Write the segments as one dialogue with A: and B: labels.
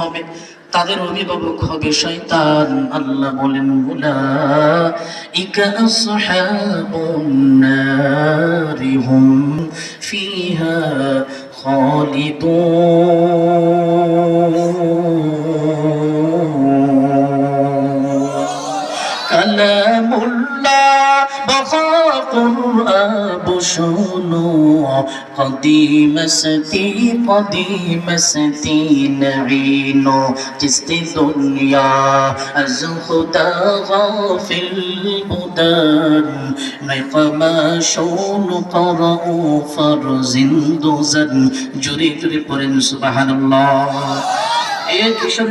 A: হবে তাদের অভিভাবক হবে শয়তান। আল্লাহ বলেন হুম ফিহা কালামুল্লাহ বখা কুরআন شنو قديم ستي قديم ستي نعينو جست دنيا از خدا غافل بودن نقما شون قرأو فرزند زن جري جري পড়েন سبحان الله এ হবে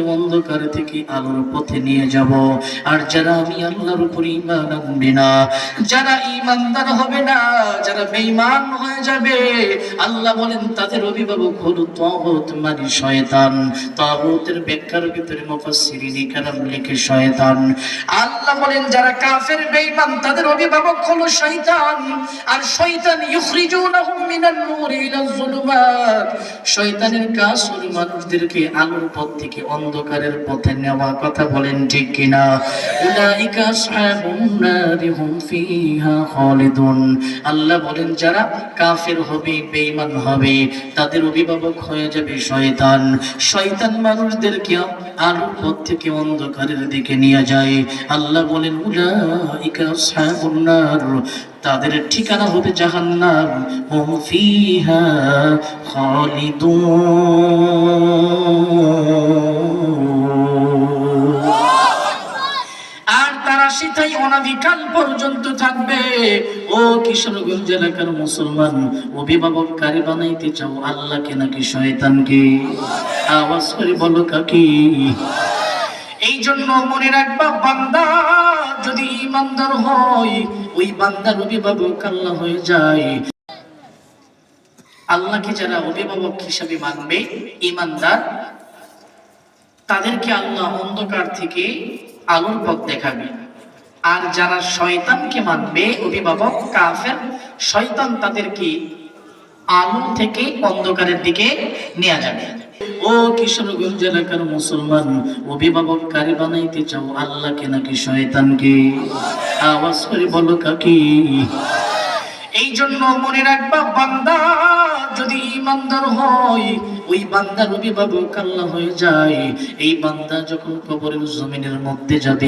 A: অন্ধকার থেকে আলোর পথে নিয়ে যাব। আর যারা আমি আল্লাহর উপর ইমান আনবে না, যারা ইমানদার হবে না, যারা বেঈমান হয়ে যাবে, আল্লাহ বলেন, তাদের অভিভাবক হলো তাগুত মানে শয়তান। তাগুতের ব্যাখ্যার ভিতরে মুফাসসিরিন কালাম লিখে শয়তান আল্লাহ বলেন, যারা কাফের, বেঈমান, তাদের অভিভাবক হলো শয়তান। আর শয়তান ইউখরিজুনাহুম মিনান নূর ইলা যুলুমাত। শয়তানের কাজ হলো মানুষদেরকে আলোর পথ থেকে অন্ধকারের পথে নেওয়া কথা বলেন ঠিক কিনা? উলাইকা আসহাবুন নারি হুম ফিহা খালিদুন। আল্লাহ বলেন, যারা কাফের হবে, বেঈমান হবে, তাদের অভিভাবক হয়ে যাবে শয়তান। শয়তান মানুষদেরকে আলোর পথ থেকে অন্ধকারের দিকে নিয়ে যায়। আল্লাহ বলেন, উলাইকা আসহাবুন নার, তাদের ঠিকানা হবে জাহান্নাম। হুম ফিহা খালিদুন। সেটাই অনাদিকাল পর্যন্ত থাকবে। ও কিশোরগঞ্জ এলাকার মুসলমান অভিভাবক কারি বানাইতে চাও আল্লাহকে নাকি শয়তানকে? আওয়াজ করে বলো কাকি। এই জন্য মনে রাখবা, বান্দা যদি ইমানদার হয়, ওই বান্দার অভিভাবক আল্লাহ হয়ে যায়। আল্লাহকে যারা অভিভাবক হিসাবে মানবে ইমানদার তাদেরকে আল্লাহ অন্ধকার থেকে আলোর পথ দেখাবে। আর যারা শয়তানকে মানবে অভিভাবক, কাফের, শয়তান তাদেরকে আলো থেকে অন্ধকারের দিকে নিয়ে যাবে। ও কিশোরগঞ্জ এলাকার মুসলমান, অভিভাবক, কারি বানাইতে চাও, আল্লাহকে নাকি শয়তানকে? আওয়াজ করে বলো কাকি? এই জন্য মনে রাখবা, বান্দা যদি ইমানদার হয়, ওই বান্দার অভিভাবক আল্লাহ হয়ে যায়। এই বান্দা যখন কবরের জমিনের মধ্যে যাবে